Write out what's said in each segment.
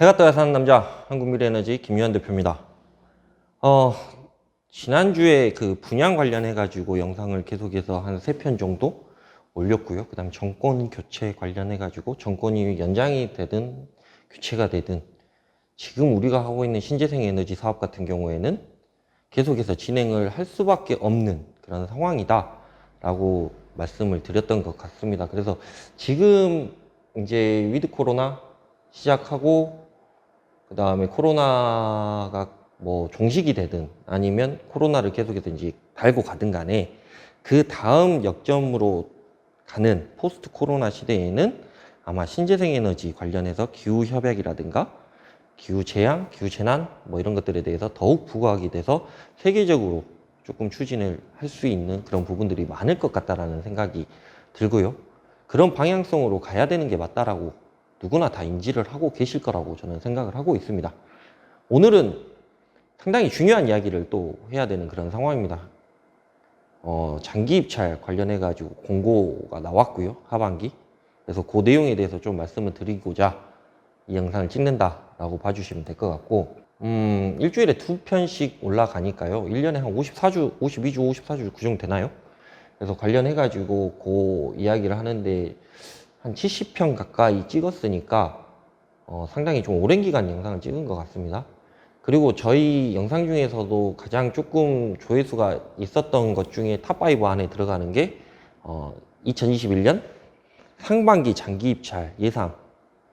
해가 떠야 사는 남자 한국미래에너지 김유한 대표입니다. 어, 지난주에 그 분양 관련해 가지고 영상을 계속해서 한 세 편 정도 올렸고요. 그다음 정권 교체 관련해 가지고 정권이 연장이 되든 교체가 되든 지금 우리가 하고 있는 신재생 에너지 사업 같은 경우에는 계속해서 진행을 할 수밖에 없는 그런 상황이다라고 말씀을 드렸던 것 같습니다. 그래서 지금 이제 위드 코로나 시작하고 그 다음에 코로나가 뭐 종식이 되든 아니면 코로나를 계속해서 이제 달고 가든 간에 그 다음 역점으로 가는 포스트 코로나 시대에는 아마 신재생 에너지 관련해서 기후 협약이라든가 기후 재앙, 기후 재난 뭐 이런 것들에 대해서 더욱 부각이 돼서 세계적으로 조금 추진을 할 수 있는 그런 부분들이 많을 것 같다라는 생각이 들고요. 그런 방향성으로 가야 되는 게 맞다라고 누구나 다 인지를 하고 계실 거라고 저는 생각을 하고 있습니다. 오늘은 상당히 중요한 이야기를 또 해야 되는 그런 상황입니다. 어, 장기 입찰 관련해 가지고 공고가 나왔고요. 하반기. 그래서 그 내용에 대해서 좀 말씀을 드리고자 이 영상을 찍는다라고 봐주시면 될 것 같고, 음, 일주일에 두 편씩 올라가니까요. 1년에 한 54주, 52주, 54주 그 정도 되나요? 그래서 관련해 가지고 그 이야기를 하는데 한 70편 가까이 찍었으니까 어, 상당히 좀 오랜 기간 영상을 찍은 것 같습니다. 그리고 저희 영상 중에서도 가장 조금 조회수가 있었던 것 중에 탑5 안에 들어가는 게 어, 2021년 상반기 장기 입찰 예상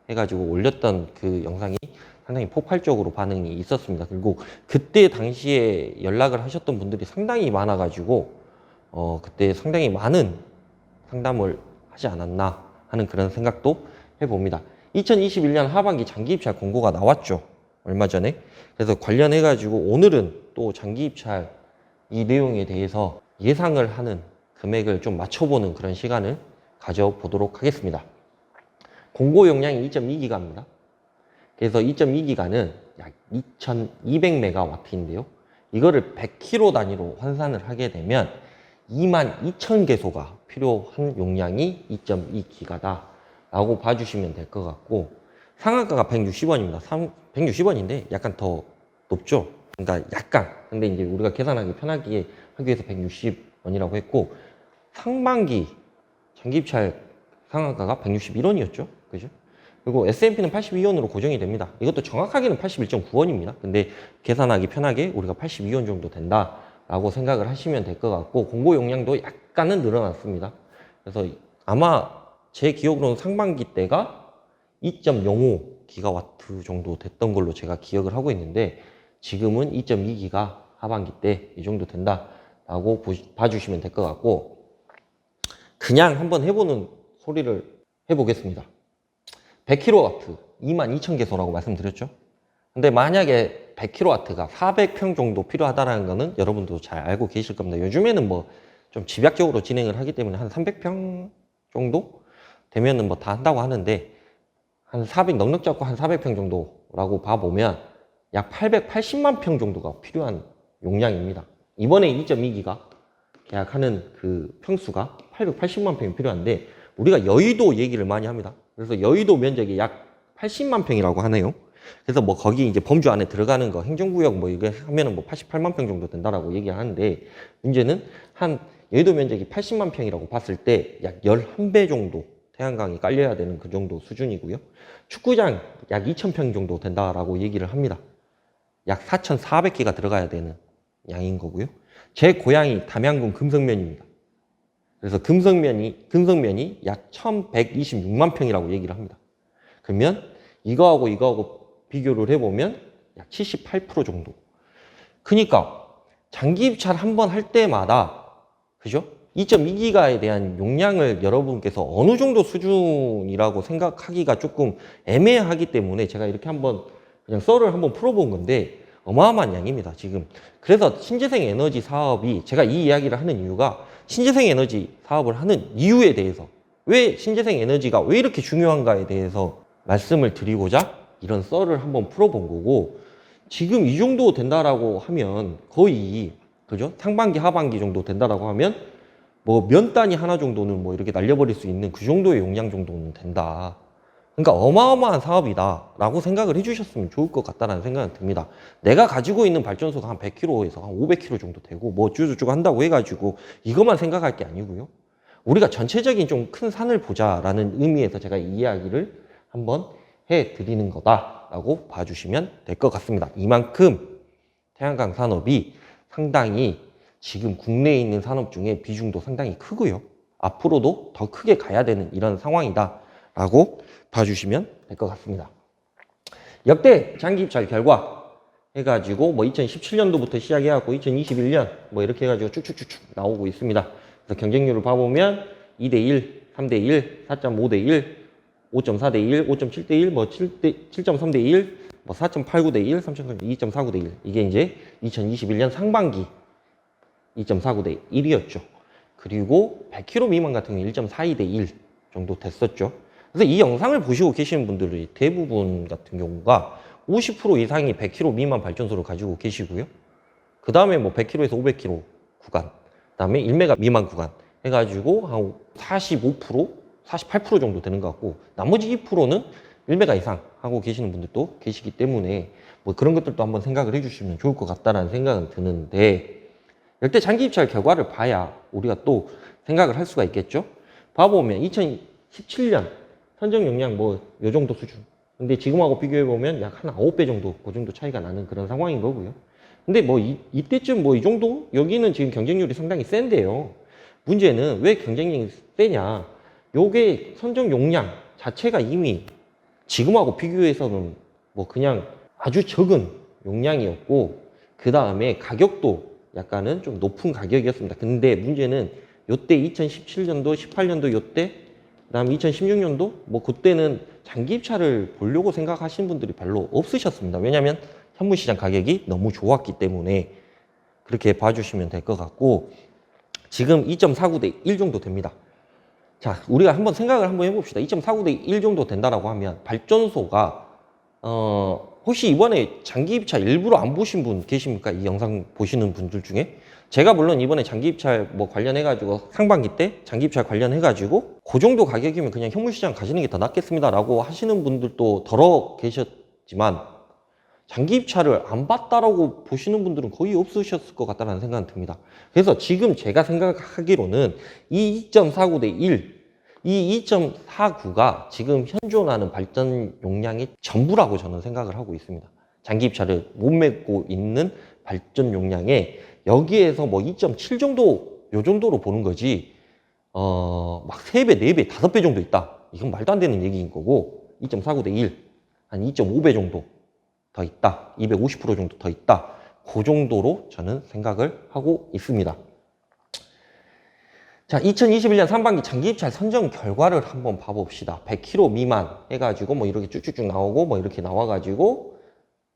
해가지고 올렸던 그 영상이 상당히 폭발적으로 반응이 있었습니다. 그리고 그때 당시에 연락을 하셨던 분들이 상당히 많아가지고 어, 그때 상당히 많은 상담을 하지 않았나 하는 그런 생각도 해봅니다. 2021년 하반기 장기 입찰 공고가 나왔죠. 얼마 전에. 그래서 관련해 가지고 오늘은 또 장기 입찰 이 내용에 대해서 예상을 하는 금액을 좀 맞춰보는 그런 시간을 가져보도록 하겠습니다. 공고 용량이 2.2기가입니다. 그래서 2.2기가는 약 2200메가와트인데요. 이거를 100kg 단위로 환산을 하게 되면 22,000개소가 필요한 용량이 2.2기가다 라고 봐주시면 될 것 같고 상한가가 160원입니다. 160원인데 약간 더 높죠. 그러니까 약간 근데 이제 우리가 계산하기 편하게 하기 위해서 160원이라고 했고 상반기 장기입찰 상한가가 161원이었죠. 그죠? 그리고 S&P는 82원으로 고정이 됩니다. 이것도 정확하게는 81.9원입니다. 근데 계산하기 편하게 우리가 82원 정도 된다 라고 생각을 하시면 될 것 같고 공고 용량도 약간은 늘어났습니다. 그래서 아마 제 기억으로는 상반기 때가 2.05 기가와트 정도 됐던 걸로 제가 기억을 하고 있는데 지금은 2.2 기가 하반기 때 이 정도 된다라고 봐주시면 될 것 같고 그냥 한번 해보는 소리를 해보겠습니다. 100kW 22,000개소라고 말씀드렸죠. 근데 만약에 100kW가 400평 정도 필요하다는 거는 여러분도 잘 알고 계실 겁니다. 요즘에는 뭐 좀 집약적으로 진행을 하기 때문에 한 300평 정도 되면은 뭐 다 한다고 하는데 한 400 넉넉 잡고 한 400평 정도라고 봐보면 약 880만 평 정도가 필요한 용량입니다. 이번에 2.2기가 계약하는 그 평수가 880만 평이 필요한데 우리가 여의도 얘기를 많이 합니다. 그래서 여의도 면적이 약 80만 평이라고 하네요. 그래서 뭐 거기 이제 범주 안에 들어가는 거 행정구역 뭐 이거 하면은 뭐 88만 평 정도 된다라고 얘기하는데 문제는 한 여의도 면적이 80만 평이라고 봤을 때 약 11배 정도 태양광이 깔려야 되는 그 정도 수준이고요. 축구장 약 2,000평 정도 된다라고 얘기를 합니다. 약 4,400개가 들어가야 되는 양인 거고요. 제 고향이 담양군 금성면입니다. 그래서 금성면이 금성면이 약 1,126만 평이라고 얘기를 합니다. 그러면 이거하고 이거하고 비교를 해보면 약 78% 정도. 그러니까 장기 입찰 한 번 할 때마다 그죠? 2.2기가에 대한 용량을 여러분께서 어느 정도 수준이라고 생각하기가 조금 애매하기 때문에 제가 이렇게 한번 그냥 썰을 한번 풀어본 건데 어마어마한 양입니다, 지금. 그래서 신재생 에너지 사업이 제가 이 이야기를 하는 이유가 신재생 에너지 사업을 하는 이유에 대해서 왜 신재생 에너지가 왜 이렇게 중요한가에 대해서 말씀을 드리고자 이런 썰을 한번 풀어본 거고 지금 이 정도 된다라고 하면 거의 그죠? 상반기 하반기 정도 된다라고 하면 뭐 면 단위 하나 정도는 뭐 이렇게 날려버릴 수 있는 그 정도의 용량 정도는 된다. 그러니까 어마어마한 사업이다라고 생각을 해주셨으면 좋을 것 같다는 생각이 듭니다. 내가 가지고 있는 발전소가 한 100km에서 한 500km 정도 되고 뭐 어쩌고저쩌고 한다고 해가지고 이것만 생각할 게 아니고요. 우리가 전체적인 좀 큰 산을 보자라는 의미에서 제가 이 이야기를 한번 해드리는 거다라고 봐주시면 될 것 같습니다. 이만큼 태양광 산업이 상당히 지금 국내에 있는 산업 중에 비중도 상당히 크고요. 앞으로도 더 크게 가야 되는 이런 상황이다라고 봐주시면 될 것 같습니다. 역대 장기 입찰 결과 해가지고 뭐 2017년도부터 시작해갖고 2021년 뭐 이렇게 해가지고 쭉쭉쭉쭉 나오고 있습니다. 그래서 경쟁률을 봐보면 2대1, 3대1, 4.5대1, 5.4 대 1, 5.7 대 1, 뭐 7대, 7.3 대 1, 뭐 4.89 대 1, 3.9대1, 2.49 대 1. 이게 이제 2021년 상반기 2.49 대 1이었죠. 그리고 100km 미만 같은 경우는 1.42 대 1 정도 됐었죠. 그래서 이 영상을 보시고 계시는 분들이 대부분 같은 경우가 50% 이상이 100km 미만 발전소를 가지고 계시고요. 그 다음에 뭐 100km에서 500km 구간, 그 다음에 1메가 미만 구간 해가지고 한 45%, 48% 정도 되는 것 같고 나머지 2%는 1메가 이상 하고 계시는 분들도 계시기 때문에 뭐 그런 것들도 한번 생각을 해주시면 좋을 것 같다라는 생각은 드는데 역대 장기 입찰 결과를 봐야 우리가 또 생각을 할 수가 있겠죠. 봐보면 2017년 선정 용량 뭐 요 정도 수준. 근데 지금하고 비교해 보면 약 한 9배 정도 그 정도 차이가 나는 그런 상황인 거고요. 근데 뭐 이, 이때쯤 뭐 이 정도 여기는 지금 경쟁률이 상당히 센데요. 문제는 왜 경쟁력이 세냐? 요게 선정 용량 자체가 이미 지금하고 비교해서는 뭐 그냥 아주 적은 용량이었고 그 다음에 가격도 약간은 좀 높은 가격이었습니다. 근데 문제는 요때 2017년도, 18년도 요때 그다음에 2016년도 뭐 그때는 장기 입찰을 보려고 생각하시는 분들이 별로 없으셨습니다. 왜냐하면 현물 시장 가격이 너무 좋았기 때문에 그렇게 봐주시면 될 것 같고 지금 2.49 대 1 정도 됩니다. 자, 우리가 한번 생각을 한번 해봅시다. 2.49 대 1 정도 된다라고 하면 발전소가 어 혹시 이번에 장기 입찰 일부러 안 보신 분 계십니까? 이 영상 보시는 분들 중에 제가 물론 이번에 장기 입찰 뭐 관련해 가지고 상반기 때 장기 입찰 관련해 가지고 그 정도 가격이면 그냥 현물 시장 가시는 게 더 낫겠습니다라고 하시는 분들도 덜어 계셨지만 장기 입찰을 안 봤다라고 보시는 분들은 거의 없으셨을 것 같다는 생각이 듭니다. 그래서 지금 제가 생각하기로는 이 2.49 대 1, 이 2.49가 지금 현존하는 발전 용량의 전부라고 저는 생각을 하고 있습니다. 장기 입찰을 못 맺고 있는 발전 용량에 여기에서 뭐 2.7 정도 요 정도로 보는 거지 어 막 3배, 4배, 5배 정도 있다. 이건 말도 안 되는 얘기인 거고 2.49 대 1, 한 2.5배 정도 더 있다. 250% 정도 더 있다. 그 정도로 저는 생각을 하고 있습니다. 자, 2021년 상반기 장기 입찰 선정 결과를 한번 봐봅시다. 100km 미만 해가지고 뭐 이렇게 쭉쭉쭉 나오고 뭐 이렇게 나와가지고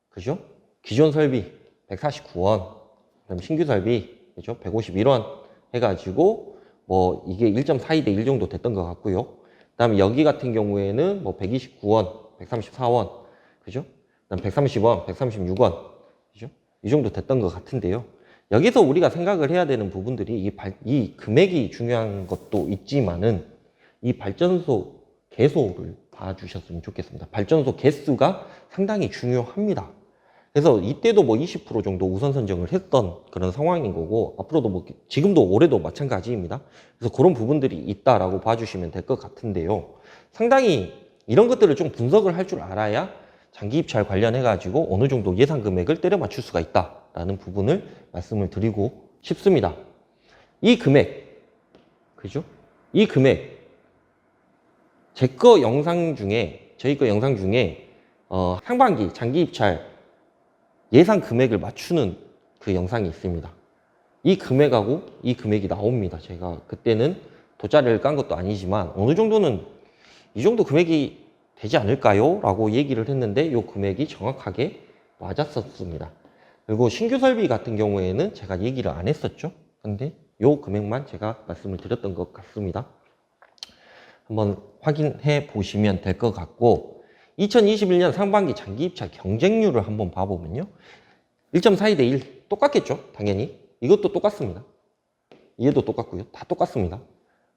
그죠? 기존 설비 149원, 그다음 신규 설비 그죠? 151원 해가지고 뭐 이게 1.42 대 1 정도 됐던 것 같고요. 그다음에 여기 같은 경우에는 뭐 129원, 134원 그죠? 그다음 130원, 136원 그죠? 이 정도 됐던 것 같은데요. 여기서 우리가 생각을 해야 되는 부분들이 이, 발, 이 금액이 중요한 것도 있지만은 이 발전소 개소를 봐주셨으면 좋겠습니다. 발전소 개수가 상당히 중요합니다. 그래서 이때도 뭐 20% 정도 우선 선정을 했던 그런 상황인 거고 앞으로도 뭐 지금도 올해도 마찬가지입니다. 그래서 그런 부분들이 있다라고 봐주시면 될 것 같은데요. 상당히 이런 것들을 좀 분석을 할 줄 알아야 장기 입찰 관련해 가지고 어느 정도 예상 금액을 때려 맞출 수가 있다 라는 부분을 말씀을 드리고 싶습니다. 이 금액 그죠? 이 금액 제 거 영상 중에 저희 거 영상 중에 어, 상반기 장기 입찰 예상 금액을 맞추는 그 영상이 있습니다. 이 금액하고 이 금액이 나옵니다. 제가 그때는 돗자리를 깐 것도 아니지만 어느 정도는 이 정도 금액이 되지 않을까요? 라고 얘기를 했는데 이 금액이 정확하게 맞았었습니다. 그리고 신규 설비 같은 경우에는 제가 얘기를 안 했었죠. 근데 이 금액만 제가 말씀을 드렸던 것 같습니다. 한번 확인해 보시면 될 것 같고 2021년 상반기 장기 입찰 경쟁률을 한번 봐보면요. 1.42 대 1 똑같겠죠. 당연히 이것도 똑같습니다. 얘도 똑같고요. 다 똑같습니다.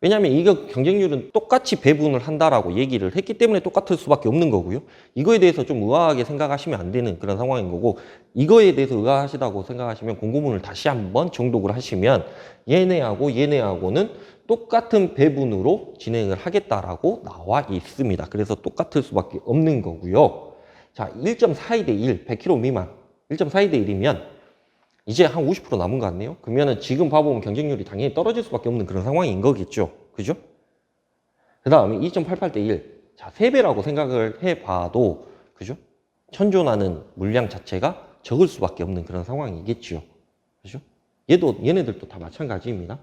왜냐하면 이거 경쟁률은 똑같이 배분을 한다라고 얘기를 했기 때문에 똑같을 수밖에 없는 거고요. 이거에 대해서 좀 의아하게 생각하시면 안 되는 그런 상황인 거고 이거에 대해서 의아하시다고 생각하시면 공고문을 다시 한번 정독을 하시면 얘네하고 얘네하고는 똑같은 배분으로 진행을 하겠다라고 나와 있습니다. 그래서 똑같을 수밖에 없는 거고요. 자, 1.42대 1, 100km 미만, 1.42대 1이면 이제 한 50% 남은 거 같네요. 그러면은 지금 봐보면 경쟁률이 당연히 떨어질 수밖에 없는 그런 상황인 거겠죠. 그죠? 그 다음에 2.88대 1. 자, 3배라고 생각을 해봐도, 그죠? 천존하는 물량 자체가 적을 수밖에 없는 그런 상황이겠죠. 그죠? 얘도, 얘네들도 다 마찬가지입니다.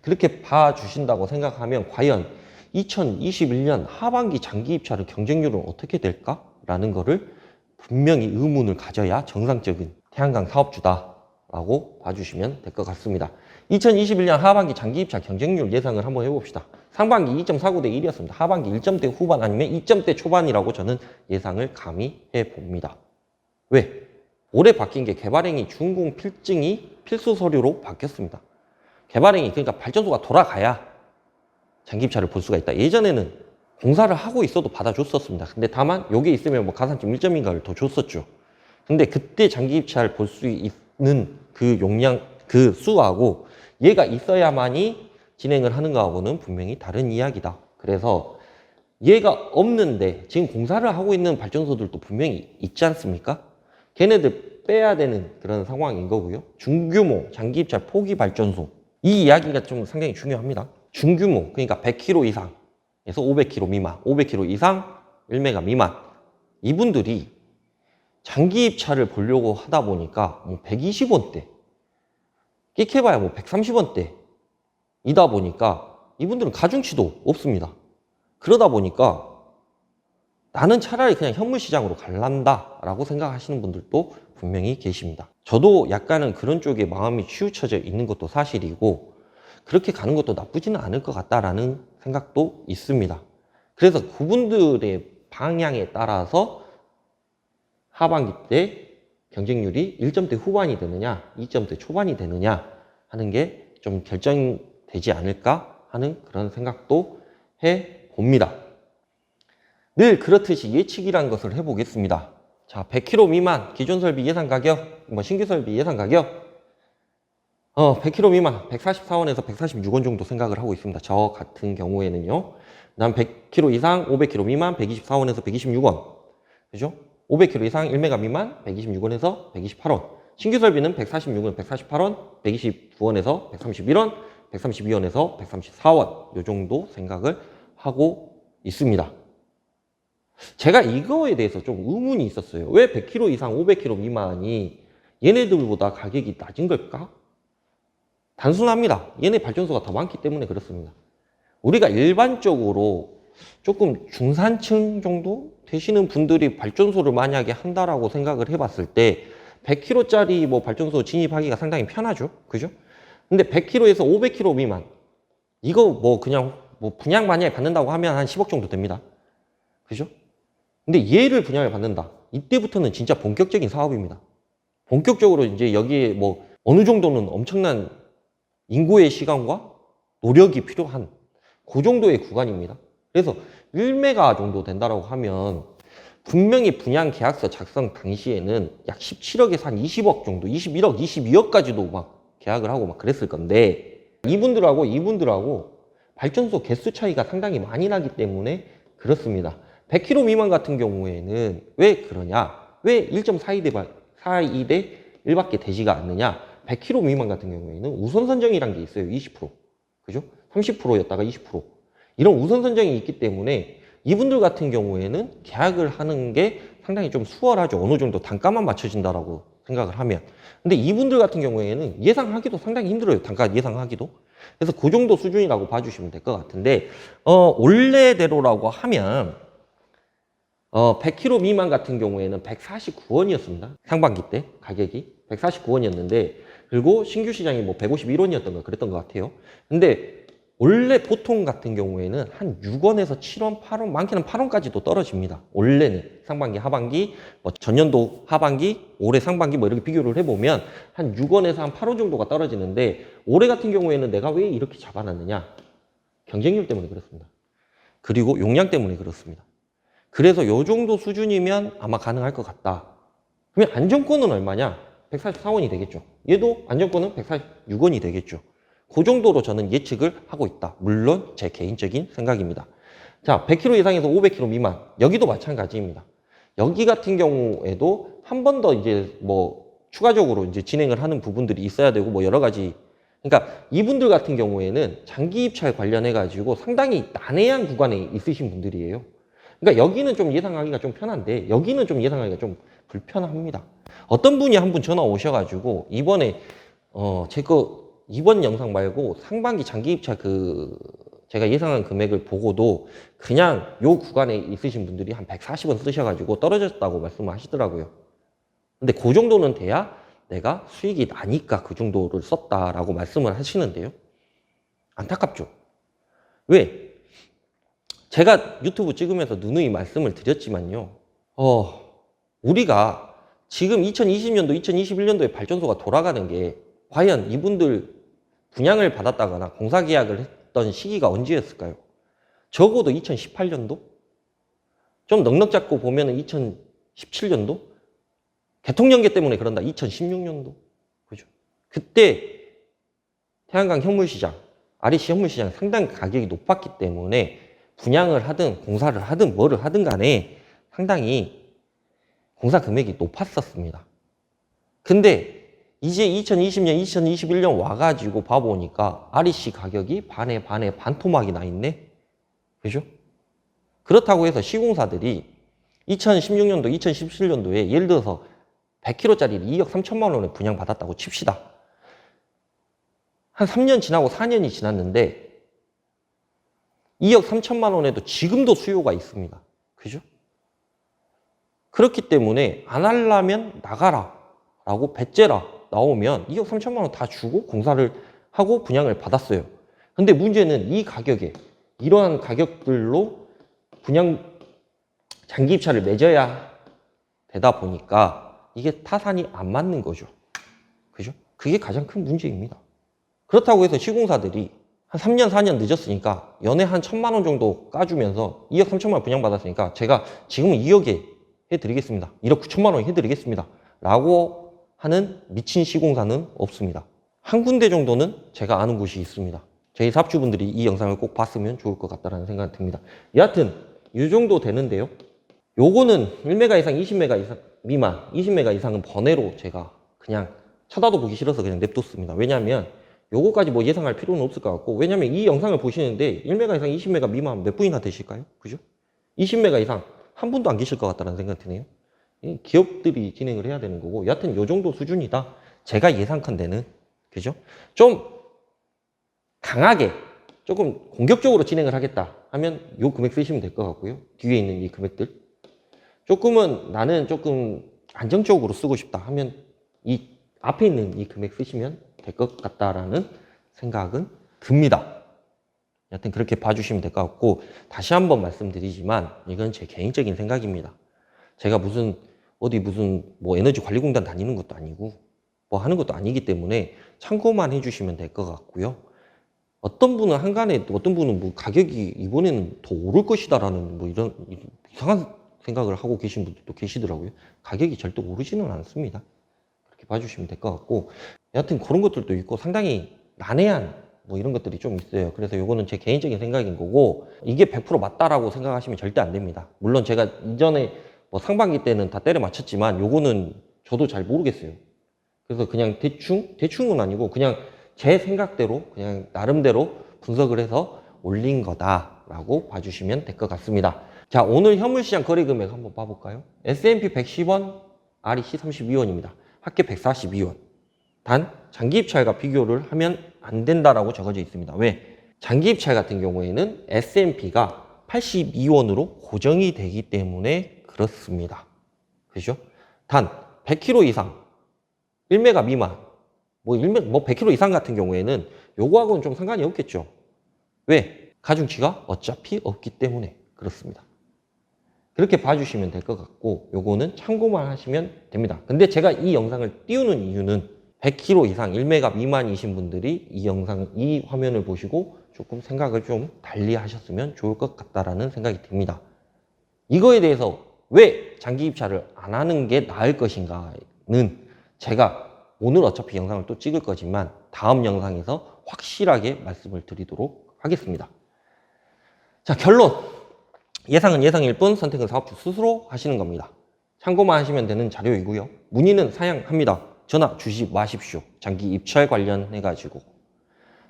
그렇게 봐주신다고 생각하면 과연 2021년 하반기 장기 입찰의 경쟁률은 어떻게 될까라는 거를 분명히 의문을 가져야 정상적인 태양광 사업주다 라고 봐주시면 될 것 같습니다. 2021년 하반기 장기 입찰 경쟁률 예상을 한번 해봅시다. 상반기 2.49대 1이었습니다. 하반기 1점대 후반 아니면 2점대 초반이라고 저는 예상을 감히 해봅니다. 왜? 올해 바뀐 게 개발행위 준공 필증이 필수 서류로 바뀌었습니다. 개발행위 그러니까 발전소가 돌아가야 장기 입찰을 볼 수가 있다. 예전에는 공사를 하고 있어도 받아줬었습니다. 근데 다만 여기에 있으면 뭐 가산점 1점인가를 더 줬었죠. 근데 그때 장기 입찰 볼 수 있 는 그 용량 그 수하고 얘가 있어야만이 진행을 하는 거하고는 분명히 다른 이야기다. 그래서 얘가 없는데 지금 공사를 하고 있는 발전소들도 분명히 있지 않습니까? 걔네들 빼야 되는 그런 상황인 거고요. 중규모 장기 입찰 포기 발전소 이 이야기가 좀 상당히 중요합니다. 중규모 그러니까 100km 이상에서 500km 미만, 500km 이상 1메가 미만 이분들이 장기 입찰을 보려고 하다 보니까 뭐 120원대 끼켜봐야 뭐 130원대 이다 보니까 이분들은 가중치도 없습니다. 그러다 보니까 나는 차라리 그냥 현물 시장으로 갈란다 라고 생각하시는 분들도 분명히 계십니다. 저도 약간은 그런 쪽에 마음이 치우쳐져 있는 것도 사실이고 그렇게 가는 것도 나쁘지는 않을 것 같다라는 생각도 있습니다. 그래서 그분들의 방향에 따라서 하반기 때 경쟁률이 1점대 후반이 되느냐, 2점대 초반이 되느냐 하는 게 좀 결정되지 않을까 하는 그런 생각도 해 봅니다. 늘 그렇듯이 예측이란 것을 해보겠습니다. 자, 100km 미만 기존 설비 예상 가격, 뭐 신규 설비 예상 가격, 어, 100km 미만 144원에서 146원 정도 생각을 하고 있습니다. 저 같은 경우에는요. 난 100km 이상 500km 미만 124원에서 126원. 그죠? 500km 이상 1메가 미만 126원에서 128원. 신규 설비는 146원, 148원, 129원에서 131원, 132원에서 134원. 요 정도 생각을 하고 있습니다. 제가 이거에 대해서 좀 의문이 있었어요. 왜 100km 이상 500km 미만이 얘네들보다 가격이 낮은 걸까? 단순합니다. 얘네 발전소가 더 많기 때문에 그렇습니다. 우리가 일반적으로 조금 중산층 정도 되시는 분들이 발전소를 만약에 한다라고 생각을 해봤을 때 100km짜리 뭐 발전소 진입하기가 상당히 편하죠. 그죠? 근데 100km에서 500km 미만 이거 뭐 그냥 뭐 분양 만약에 받는다고 하면 한 10억 정도 됩니다. 그죠? 근데 얘를 분양을 받는다. 이때부터는 진짜 본격적인 사업입니다. 본격적으로 이제 여기에 뭐 어느 정도는 엄청난 인구의 시간과 노력이 필요한 그 정도의 구간입니다. 그래서 1메가 정도 된다라고 하면 분명히 분양 계약서 작성 당시에는 약 17억에서 한 20억 정도, 21억, 22억까지도 막 계약을 하고 막 그랬을 건데 이분들하고 이분들하고 발전소 개수 차이가 상당히 많이 나기 때문에 그렇습니다. 100km 미만 같은 경우에는 왜 그러냐? 왜 1.42대 42대 1밖에 되지가 않느냐? 100km 미만 같은 경우에는 우선 선정이란 게 있어요. 20%. 그죠? 30%였다가 20%. 이런 우선 선정이 있기 때문에 이분들 같은 경우에는 계약을 하는 게 상당히 좀 수월하죠. 어느 정도 단가만 맞춰진다라고 생각을 하면. 근데 이분들 같은 경우에는 예상하기도 상당히 힘들어요. 단가 예상하기도. 그래서 그 정도 수준이라고 봐주시면 될 것 같은데, 어, 원래대로라고 하면, 어, 100km 미만 같은 경우에는 149원이었습니다. 상반기 때 가격이 149원이었는데, 그리고 신규 시장이 뭐 151원이었던 거 그랬던 것 같아요. 근데 원래 보통 같은 경우에는 한 6원에서 7원, 8원, 많게는 8원까지도 떨어집니다. 원래는 상반기, 하반기, 뭐 전년도 하반기, 올해 상반기 뭐 이렇게 비교를 해보면 한 6원에서 한 8원 정도가 떨어지는데 올해 같은 경우에는 내가 왜 이렇게 잡아놨느냐? 경쟁률 때문에 그렇습니다. 그리고 용량 때문에 그렇습니다. 그래서 요 정도 수준이면 아마 가능할 것 같다. 그러면 안정권은 얼마냐? 144원이 되겠죠. 얘도 안정권은 146원이 되겠죠. 그 정도로 저는 예측을 하고 있다. 물론 제 개인적인 생각입니다. 자, 100km 이상에서 500km 미만. 여기도 마찬가지입니다. 여기 같은 경우에도 한 번 더 이제 뭐 추가적으로 이제 진행을 하는 부분들이 있어야 되고 뭐 여러 가지 그러니까 이분들 같은 경우에는 장기 입찰 관련해 가지고 상당히 난해한 구간에 있으신 분들이에요. 그러니까 여기는 좀 예상하기가 좀 편한데 여기는 좀 예상하기가 좀 불편합니다. 어떤 분이 한 분 전화 오셔가지고 이번에 어 제거 이번 영상 말고 상반기 장기 입찰 그 제가 예상한 금액을 보고도 그냥 요 구간에 있으신 분들이 한 140원 쓰셔가지고 떨어졌다고 말씀을 하시더라고요. 근데 그 정도는 돼야 내가 수익이 나니까 그 정도를 썼다라고 말씀을 하시는데요. 안타깝죠. 왜? 제가 유튜브 찍으면서 누누이 말씀을 드렸지만요. 어, 우리가 지금 2020년도, 2021년도에 발전소가 돌아가는 게 과연 이분들 분양을 받았다거나 공사 계약을 했던 시기가 언제였을까요? 적어도 2018년도? 좀 넉넉 잡고 보면 은 2017년도? 대통령계 때문에 그런다. 2016년도. 그죠? 그때 태양광 현물시장, REC 현물시장 상당히 가격이 높았기 때문에 분양을 하든 공사를 하든 뭐를 하든 간에 상당히 공사 금액이 높았었습니다. 근데 이제 2020년, 2021년 와가지고 봐보니까 REC 가격이 반에 반에 반토막이 나 있네? 그죠? 그렇다고 해서 시공사들이 2016년도, 2017년도에 예를 들어서 100kg짜리 2억 3천만 원에 분양받았다고 칩시다. 한 3년 지나고 4년이 지났는데 2억 3천만 원에도 지금도 수요가 있습니다. 그죠? 그렇기 때문에 안 하려면 나가라 라고 배째라 나오면 2억 3천만 원 다 주고 공사를 하고 분양을 받았어요. 근데 문제는 이 가격에 이러한 가격들로 분양 장기 입찰을 맺어야 되다 보니까 이게 타산이 안 맞는 거죠. 그죠? 그게 가장 큰 문제입니다. 그렇다고 해서 시공사들이 한 3년, 4년 늦었으니까 연에 한 천만 원 정도 까주면서 2억 3천만 원 분양받았으니까 제가 지금은 2억에 해드리겠습니다. 1억 9천만 원 해드리겠습니다. 라고 하는 미친 시공사는 없습니다. 한 군데 정도는 제가 아는 곳이 있습니다. 저희 삽주분들이 이 영상을 꼭 봤으면 좋을 것 같다는 생각이 듭니다. 여하튼 이 정도 되는데요. 요거는 1메가 이상, 20메가 이상 미만, 20메가 이상은 번외로 제가 그냥 쳐다도 보기 싫어서 그냥 냅뒀습니다. 왜냐하면 요거까지 뭐 예상할 필요는 없을 것 같고 왜냐면 이 영상을 보시는데 1메가 이상 20메가 미만 몇 분이나 되실까요? 그죠? 20메가 이상 한 분도 안 계실 것 같다는 생각이 드네요. 이 기업들이 진행을 해야 되는 거고 여하튼 요 정도 수준이다. 제가 예상컨대는 그죠? 좀 강하게 조금 공격적으로 진행을 하겠다 하면 요 금액 쓰시면 될 것 같고요. 뒤에 있는 이 금액들 조금은 나는 조금 안정적으로 쓰고 싶다 하면 이 앞에 있는 이 금액 쓰시면 될 것 같다라는 생각은 듭니다. 여하튼 그렇게 봐주시면 될 것 같고 다시 한번 말씀드리지만 이건 제 개인적인 생각입니다. 제가 무슨 어디 무슨 뭐 에너지 관리공단 다니는 것도 아니고 뭐 하는 것도 아니기 때문에 참고만 해주시면 될 것 같고요. 어떤 분은 한간에 어떤 분은 뭐 가격이 이번에는 더 오를 것이다라는 뭐 이런 이상한 생각을 하고 계신 분들도 계시더라고요. 가격이 절대 오르지는 않습니다. 그렇게 봐주시면 될 것 같고 여하튼 그런 것들도 있고 상당히 난해한 뭐 이런 것들이 좀 있어요. 그래서 이거는 제 개인적인 생각인 거고 이게 100% 맞다라고 생각하시면 절대 안 됩니다. 물론 제가 이전에 뭐 상반기 때는 다 때려 맞췄지만 요거는 저도 잘 모르겠어요. 그래서 그냥 대충 대충은 아니고 그냥 제 생각대로 그냥 나름대로 분석을 해서 올린 거다라고 봐주시면 될 것 같습니다. 자 오늘 현물시장 거래 금액 한번 봐볼까요? S&P 110원, REC 32원입니다. 합계 142원. 단 장기 입찰과 비교를 하면 안 된다라고 적어져 있습니다. 왜? 장기 입찰 같은 경우에는 S&P가 82원으로 고정이 되기 때문에 그렇습니다. 그죠? 단 100kg 이상, 1메가 미만, 뭐 1메 뭐 100kg 이상 같은 경우에는 요거하고는 좀 상관이 없겠죠. 왜? 가중치가 어차피 없기 때문에 그렇습니다. 그렇게 봐주시면 될 것 같고 요거는 참고만 하시면 됩니다. 근데 제가 이 영상을 띄우는 이유는 100kg 이상 1메가 미만이신 분들이 이 영상, 이 화면을 보시고 조금 생각을 좀 달리 하셨으면 좋을 것 같다라는 생각이 듭니다. 이거에 대해서 왜 장기 입찰을 안 하는 게 나을 것인가는 제가 오늘 어차피 영상을 또 찍을 거지만 다음 영상에서 확실하게 말씀을 드리도록 하겠습니다. 자, 결론. 예상은 예상일 뿐 선택은 사업주 스스로 하시는 겁니다. 참고만 하시면 되는 자료이고요. 문의는 사양합니다. 전화 주시 마십시오. 장기 입찰 관련해가지고.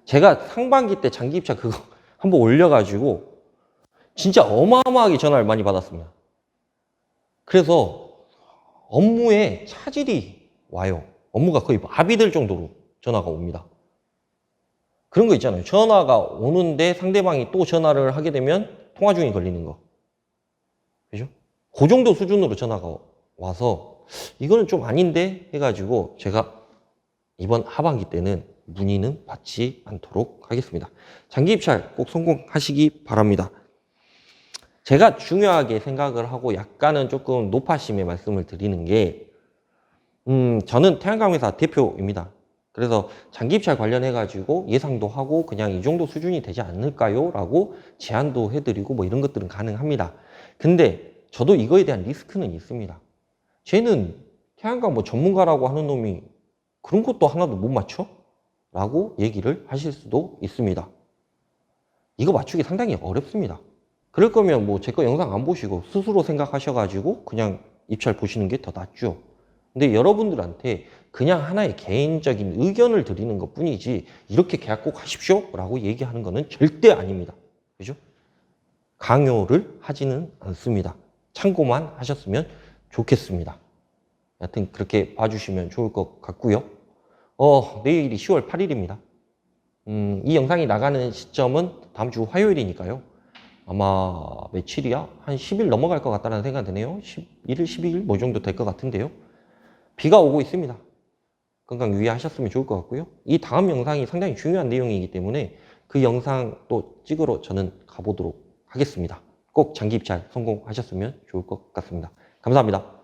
제가 상반기 때 장기 입찰 그거 한번 올려가지고 진짜 어마어마하게 전화를 많이 받았습니다. 그래서 업무에 차질이 와요. 업무가 거의 마비 될 정도로 전화가 옵니다. 그런 거 있잖아요. 전화가 오는데 상대방이 또 전화를 하게 되면 통화 중이 걸리는 거. 그죠? 그 정도 수준으로 전화가 와서 이거는 좀 아닌데 해가지고 제가 이번 하반기 때는 문의는 받지 않도록 하겠습니다. 장기 입찰 꼭 성공하시기 바랍니다. 제가 중요하게 생각을 하고 약간은 조금 높아심의 말씀을 드리는 게, 음, 저는 태양광회사 대표입니다. 그래서 장기 입찰 관련해가지고 예상도 하고 그냥 이 정도 수준이 되지 않을까요? 라고 제안도 해드리고 뭐 이런 것들은 가능합니다. 근데 저도 이거에 대한 리스크는 있습니다. 쟤는 태양광 뭐 전문가라고 하는 놈이 그런 것도 하나도 못 맞춰? 라고 얘기를 하실 수도 있습니다. 이거 맞추기 상당히 어렵습니다. 그럴 거면 뭐 제 거 영상 안 보시고 스스로 생각하셔가지고 그냥 입찰 보시는 게 더 낫죠. 근데 여러분들한테 그냥 하나의 개인적인 의견을 드리는 것 뿐이지 이렇게 계약 꼭 하십시오 라고 얘기하는 거는 절대 아닙니다. 그죠? 강요를 하지는 않습니다. 참고만 하셨으면 좋겠습니다. 여튼 그렇게 봐주시면 좋을 것 같고요. 어, 내일이 10월 8일입니다. 음, 이 영상이 나가는 시점은 다음 주 화요일이니까요. 아마 며칠이야? 한 10일 넘어갈 것 같다는 생각이 드네요. 11일, 12일 뭐 정도 될 것 같은데요. 비가 오고 있습니다. 건강 유의하셨으면 좋을 것 같고요. 이 다음 영상이 상당히 중요한 내용이기 때문에 그 영상 또 찍으러 저는 가보도록 하겠습니다. 꼭 장기 입찰 성공하셨으면 좋을 것 같습니다. 감사합니다.